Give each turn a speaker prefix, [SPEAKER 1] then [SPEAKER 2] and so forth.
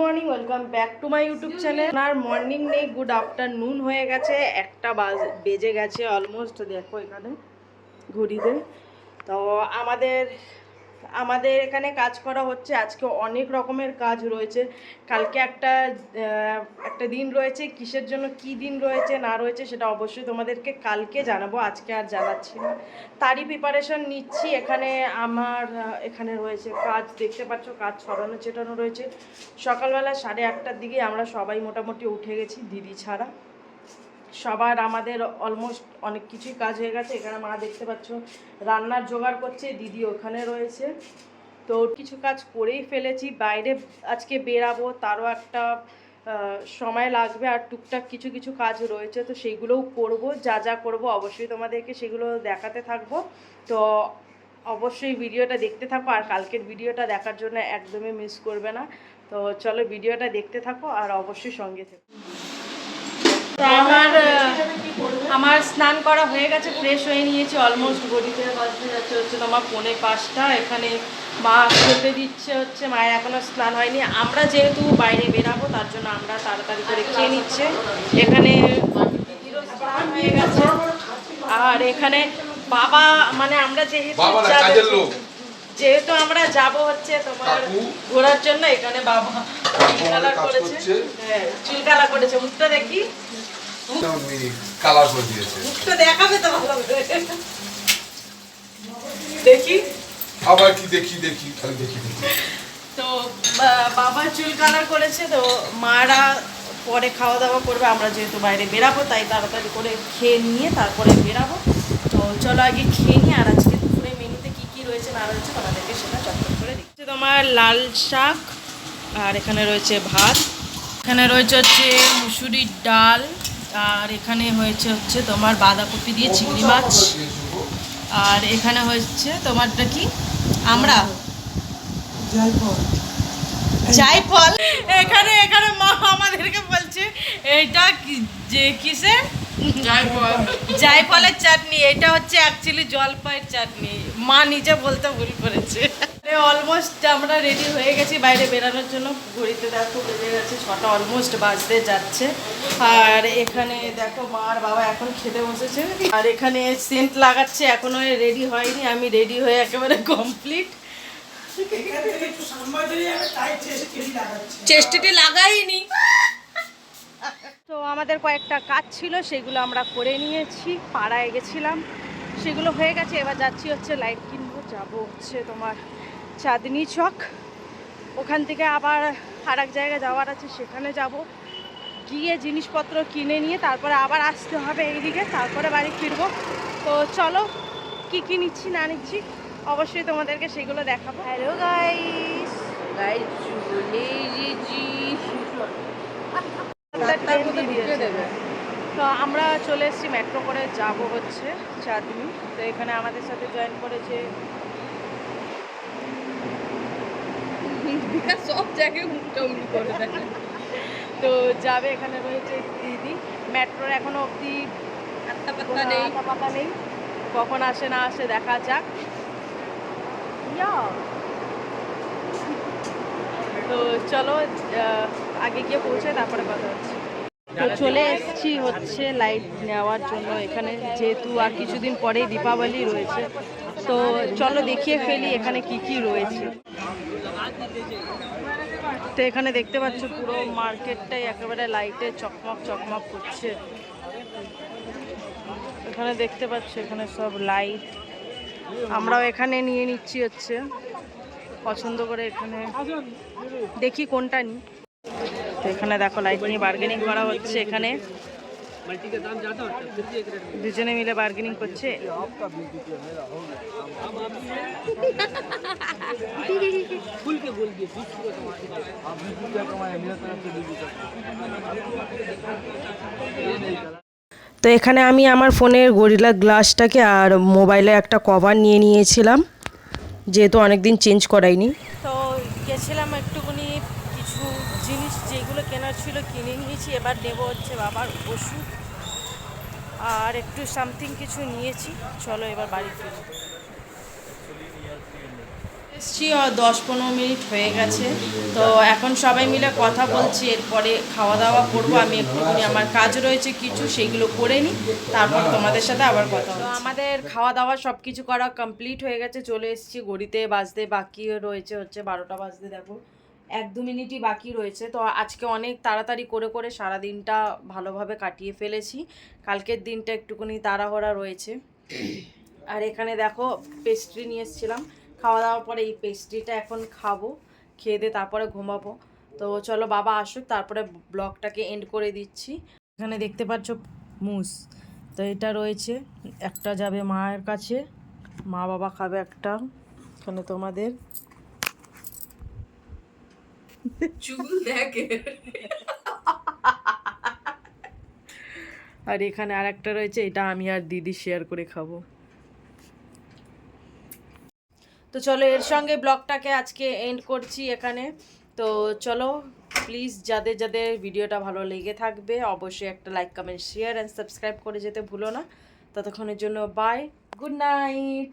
[SPEAKER 1] Morning welcome back to my YouTube channel R morning নেই good afternoon হয়ে গেছে, একটা বাজ- বেজে গেছে অলমোস্ট দেখো এখানে ঘড়িতে। তো আমাদের আমাদের এখানে কাজ করা হচ্ছে, আজকে অনেক রকমের কাজ রয়েছে। কালকে একটা একটা দিন রয়েছে, কিসের জন্য কি দিন রয়েছে, না রয়েছে সেটা অবশ্যই তোমাদেরকে কালকে জানাব, আজকে আর জানাচ্ছি না। তারই প্রিপারেশন নিচ্ছি, এখানে আমার এখানে রয়েছে কাজ, দেখতে পাচ্ছ কাজ ছড়ানো ছেটানো রয়েছে। সকালবেলা সাড়ে আটটার দিকে আমরা সবাই মোটামুটি উঠে গেছি, দিদি ছাড়া। সবার আমাদের অলমোস্ট অনেক কিছুই কাজ হয়ে গেছে। এখানে মা দেখতে পাচ্ছ, রান্নার জোগাড় করছে, দিদি ওখানে রয়েছে। তো কিছু কাজ করেই ফেলেছি। বাইরে আজকে বেরাবো, তারও একটা সময় লাগবে আর টুকটাক কিছু কিছু কাজ রয়েছে। তো সেইগুলোও করব, যা যা করব অবশ্যই তোমাদেরকে সেগুলো দেখাতে থাকব। তো অবশ্যই ভিডিওটা দেখতে থাকো আর কালকের ভিডিওটা দেখার জন্য একদমই মিস করবে না। তো চলো ভিডিওটা দেখতে থাকো আর অবশ্যই সঙ্গে থেকো। তো আমার আমার স্নান করা হয়ে গেছে ফ্রেশ হয়ে নিয়েছি অলমোস্ট গড়িতে বাজতে যাচ্ছে হচ্ছে তোমার পৌনে পাঁচটা। এখানে মা খেতে দিচ্ছে হচ্ছে মায়ের এখনও স্নান হয়নি। আমরা যেহেতু বাইরে বেরাবো তার জন্য আমরা তাড়াতাড়ি করে খেয়ে নিচ্ছে। এখানে স্নান হয়ে গেছে আর এখানে বাবা মানে আমরা যেহেতু। যেহেতু আমরা যাব হচ্ছে তোমার ঘোরার জন্য এখানে বাবা চুল কালার করেছে। হ্যাঁ চুল কালার করেছে। মুখটা দেখি।
[SPEAKER 2] কালার করে দিয়েছে
[SPEAKER 1] দেখাবে তো ভালো দেখি।
[SPEAKER 2] আবার কি দেখি দেখি খালি দেখি দেখি।
[SPEAKER 1] তো বাবা চুল কালার করেছে তো মারা পরে খাওয়া দাওয়া করবে আমরা যেহেতু বাইরে বেরাবো তাই তাড়াতাড়ি করে খেয়ে নিয়ে তারপরে বেরাবো। তো চলো আগে খেয়ে নিই আর আজকে দুপুরে মেনুতে কী কী রয়েছে না রয়েছে তোমাদেরকে সেটা চটপট করে দিচ্ছি তোমার লাল শাক আর এখানে রয়েছে ভাত। এখানে রয়েছে হচ্ছে মুসুরির ডাল। আর এখানে হয়েছে হচ্ছে তোমার বাঁধাকপি দিয়ে চিংড়ি মাছ। আর এখানে হয়েছে তোমারটা কি? আমরা। জায়ফল। এখানে এখানে মা আমাদেরকে বলছে এটা যে কিসে জায়ফল জায়ফলের চাটনি এটা হচ্ছে অ্যাকচুয়ালি জলপাইয়ের চাটনি। মা নিজে বলতে ভুল করেছে। অলমোস্ট আমরা রেডি হয়ে গেছি বাইরে বেরানোর জন্য। ঘড়িতে দেখো বেজে গেছে ছটা অলমোস্ট বাজতে যাচ্ছে। আর এখানে দেখো মা আর বাবা এখন খেতে বসেছে। আর এখানে সেন্ট লাগাচ্ছে এখনও রেডি হয়নি। আমি রেডি হয়ে একেবারে কমপ্লিট চেষ্টাটি লাগাইনি। তো আমাদের কয়েকটা কাজ ছিল সেগুলো আমরা করে নিয়েছি পাড়ায় গেছিলাম। সেগুলো হয়ে গেছে এবার যাচ্ছি হচ্ছে লাইট কিনবো যাব হচ্ছে তোমার চাঁদনি চক। ওখান থেকে আবার আর এক জায়গায় যাওয়ার আছে সেখানে যাব। গিয়ে জিনিসপত্র কিনে নিয়ে তারপরে আবার আসতে হবে এইদিকে তারপরে বাড়ি ফিরবো। তো চলো কি কি নিচ্ছি না নিচ্ছি অবশ্যই তোমাদেরকে সেগুলো দেখাবো। হ্যালো গাইস গাইস তো আমরা চলে এসেছি মেট্রো করে যাব হচ্ছে চাঁদনি। তো এখানে আমাদের সাথে জয়েন করেছে।
[SPEAKER 3] সব জায়গায় করে দেয়।
[SPEAKER 1] তো যাবে এখানে রয়েছে দিদি। মেট্রোর এখনও অবধি
[SPEAKER 3] আত্মা পাত্তা নেই।
[SPEAKER 1] পাতা নেই। কখন আসে না আসে দেখা যাক। তো চলো আগে গিয়ে পৌঁছে তারপরে কথা হচ্ছে। তো চলে এসছি হচ্ছে লাইট নেওয়ার জন্য। এখানে যেহেতু আর কিছুদিন পরেই দীপাবলি রয়েছে, তো চলো দেখিয়ে ফেলি এখানে কি কি রয়েছে। তো এখানে দেখতে পাচ্ছ পুরো মার্কেটটাই একেবারে লাইটে চকমক চকমক করছে। এখানে দেখতে পাচ্ছ এখানে সব লাইট আমরাও এখানে নিয়ে নিচ্ছি হচ্ছে। পছন্দ করে এখানে। দেখি কোনটা নিই। তো এখানে দেখো লাইট নিয়ে বার্গেনিং করা হচ্ছে এখানে। দুজনে মিলে বার্গেনিং করছে। তো এখানে আমি আমার ফোনের গরিলা গ্লাসটাকে আর মোবাইলে একটা কভার নিয়ে নিয়েছিলাম। যেহেতু অনেক দিন চেঞ্জ করাইনি। তো গেছিলাম একটুখানি ছিল কিনে নিয়েছি এবার নেব হচ্ছে বাবার ওষুধ। আর একটু সামথিং কিছু নিয়েছি চলো এবার বাড়ি ফিরি। এসছি দশ পনেরো মিনিট হয়ে গেছে। তো এখন সবাই মিলে কথা বলছি এরপরে খাওয়া দাওয়া করব। আমি একটুখানি আমার কাজ রয়েছে কিছু সেইগুলো করে নিই। তারপর তোমাদের সাথে আবার কথা তো আমাদের খাওয়া দাওয়া সব কিছু করা কমপ্লিট হয়ে গেছে চলে এসেছি ঘড়িতে বাজতে বাকি রয়েছে হচ্ছে বারোটা বাজতে দেখো। এক দু মিনিটই বাকি রয়েছে। তো আজকে অনেক তাড়াতাড়ি করে করে সারা দিনটা ভালোভাবে কাটিয়ে ফেলেছি। কালকের দিনটা একটুখানি তাড়াহড়া রয়েছে। আর এখানে দেখো পেস্ট্রি নিয়ে এসেছিলাম। খাওয়া দাওয়ার পরে এই পেস্ট্রিটা এখন খাব, খেয়ে দিয়ে তারপরে ঘুমাবো। তো চলো বাবা আসুক, তারপরে ব্লগটাকে এন্ড করে দিচ্ছি। এখানে দেখতে পাচ্ছ মুস। তো এটা রয়েছে, একটা যাবে মায়ের কাছে। মা বাবা খাবে একটা এখানে তোমাদের।
[SPEAKER 3] চুল দেখে।
[SPEAKER 1] আর এখানে আর একটা রয়েছে এটা আমি আর দিদি শেয়ার করে খাব। তো চলো এর সঙ্গে ব্লগটাকে আজকে এন্ড করছি এখানে। তো চলো প্লিজ যাদের যাদের ভিডিওটা ভালো লেগে থাকবে অবশ্যই একটা like comment share and subscribe করে যেতে ভুলো না। ততক্ষণের জন্য bye good night